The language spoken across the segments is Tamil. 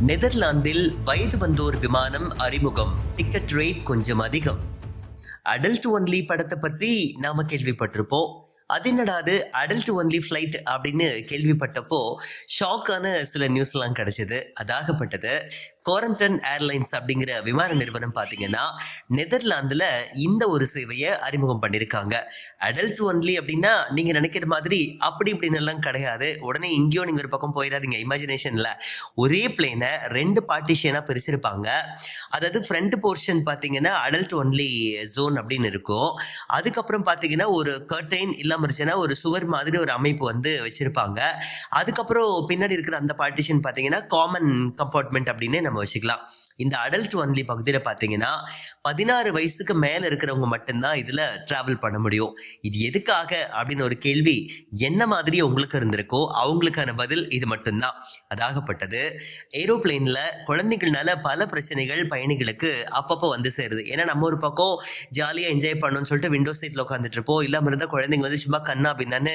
நெதர்லாந்தில் வயது வந்தோர் விமானம் அறிமுகம். டிக்கெட் ரேட் கொஞ்சம் அதிகம். அடல்ட் ஒன்லி படத்தை பத்தி நாம கேள்விப்பட்டிருப்போம். அது என்னடா அடல்ட் ஒன்லி ஃப்ளைட் அப்படின்னு கேள்விப்பட்டப்போ ஷாக்கான சில நியூஸ்லாம் கிடச்சிது. அதாகப்பட்டது. கோரண்டன் ஏர்லைன்ஸ் அப்படிங்கிற விமான நிறுவனம் பார்த்தீங்கன்னா நெதர்லாந்தில் இந்த ஒரு சேவையை அறிமுகம் பண்ணியிருக்காங்க அடல்ட் ஒன்லி அப்படின்னா நீங்கள் நினைக்கிற மாதிரி அப்படி இப்படின்னு எல்லாம் கிடையாது. உடனே இங்கேயோ நீங்கள் ஒரு பக்கம் போயிடாதீங்க. இமேஜினேஷனில் ஒரே பிளேனை ரெண்டு பார்ட்டிஷனாக பிரிச்சிருப்பாங்க. அதாவது ஃப்ரண்ட் போர்ஷன் பார்த்தீங்கன்னா அடல்ட் ஒன்லி ஜோன் அப்படின்னு இருக்கும். அதுக்கப்புறம் பார்த்தீங்கன்னா ஒரு கர்டைன் இல்லாமல் இருந்துச்சுன்னா ஒரு சுவர் மாதிரி ஒரு அமைப்பு வந்து வச்சுருப்பாங்க. அதுக்கப்புறம் பின்னாடி இருக்கிற அந்த பார்ட்டிஷன் பார்த்தீங்கன்னா காமன் கம்பார்ட்மெண்ட் அப்படின்னு நம்ம வச்சுக்கலாம். இந்த அடல்ட் ஒன்லி பகுதியில் பார்த்தீங்கன்னா பதினாறு வயசுக்கு மேலே இருக்கிறவங்க மட்டும்தான் இதில் ட்ராவல் பண்ண முடியும். இது எதுக்காக அப்படின்னு ஒரு கேள்வி என்ன மாதிரி உங்களுக்கு இருந்திருக்கோ அவங்களுக்கான பதில் இது மட்டும்தான். அதாகப்பட்டது ஏரோப்ளேனில் குழந்தைகள்னால பல பிரச்சனைகள் பயணிகளுக்கு அப்பப்போ வந்து சேருது. ஏன்னா நம்ம ஒரு பக்கம் ஜாலியாக என்ஜாய் பண்ணணும்னு சொல்லிட்டு விண்டோ சீட்டில் உட்காந்துட்டு இருப்போம். இல்லாமல் இருந்தால் குழந்தைங்க வந்து சும்மா கண்ணா பின்னான்னு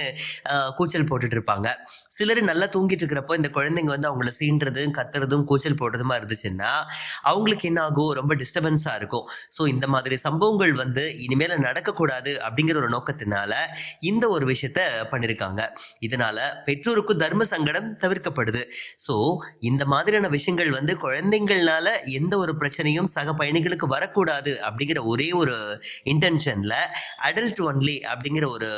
கூச்சல் போட்டுட்டு இருப்பாங்க. சிலர் நல்லா தூங்கிட்டு இருக்கிறப்போ இந்த குழந்தைங்க வந்து அவங்கள சீன்றதும் கத்துறதும் கூச்சல் போடுறதுமா இருந்துச்சுன்னா அவங்களுக்கு என்ன ஆகும்? ரொம்ப டிஸ்டர்பன்ஸாக இருக்கும். ஸோ இந்த மாதிரி சம்பவங்கள் வந்து இனிமேல் நடக்கக்கூடாது அப்படிங்கிற ஒரு நோக்கத்தினால இந்த ஒரு விஷயத்த பண்ணியிருக்காங்க இதனால பெற்றோருக்கும் தர்ம சங்கடம் தவிர்க்கப்படுது. ஸோ இந்த மாதிரியான விஷயங்கள் வந்து குழந்தைங்கள்னால எந்த ஒரு பிரச்சனையும் சக பயணிகளுக்கு வரக்கூடாது அப்படிங்கிற ஒரே ஒரு இன்டென்ஷனில் அடல்ட் ஒன்லி அப்படிங்கிற ஒரு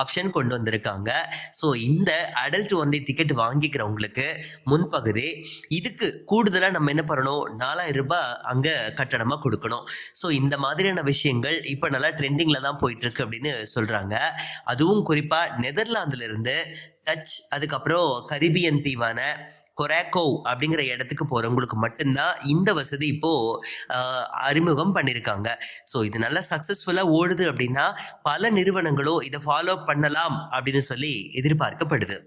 ஆப்ஷன் கொண்டு வந்திருக்காங்க. ஸோ இந்த அடல்ட் ஒன்லி டிக்கெட் வாங்கிக்கிறவங்களுக்கு முன்பகுதி இதுக்கு கூடுதலாக நம்ம என்ன பண்ணணும்? நாலாயிரம் ரூபாய் அங்கே கட்டணமாக கொடுக்கணும். ஸோ இந்த மாதிரியான விஷயங்கள் இப்போ நல்லா ட்ரெண்டிங்கில் தான் போயிட்டுருக்கு அப்படின்னு சொல்கிறாங்க அதுவும் குறிப்பாக நெதர்லாந்துலேருந்து டச் அதுக்கப்புறம் கரிபியன் தீவான கொராக்கோ அப்படிங்கிற இடத்துக்கு போகிறவங்களுக்கு மட்டும்தான் இந்த வசதி இப்போது அறிமுகம் பண்ணியிருக்காங்க ஸோ இது நல்லா சக்ஸஸ்ஃபுல்லாக ஓடுது அப்படின்னா பல நிறுவனங்களும் இதை ஃபாலோ பண்ணலாம் அப்படின்னு சொல்லி எதிர்பார்க்கப்படுது.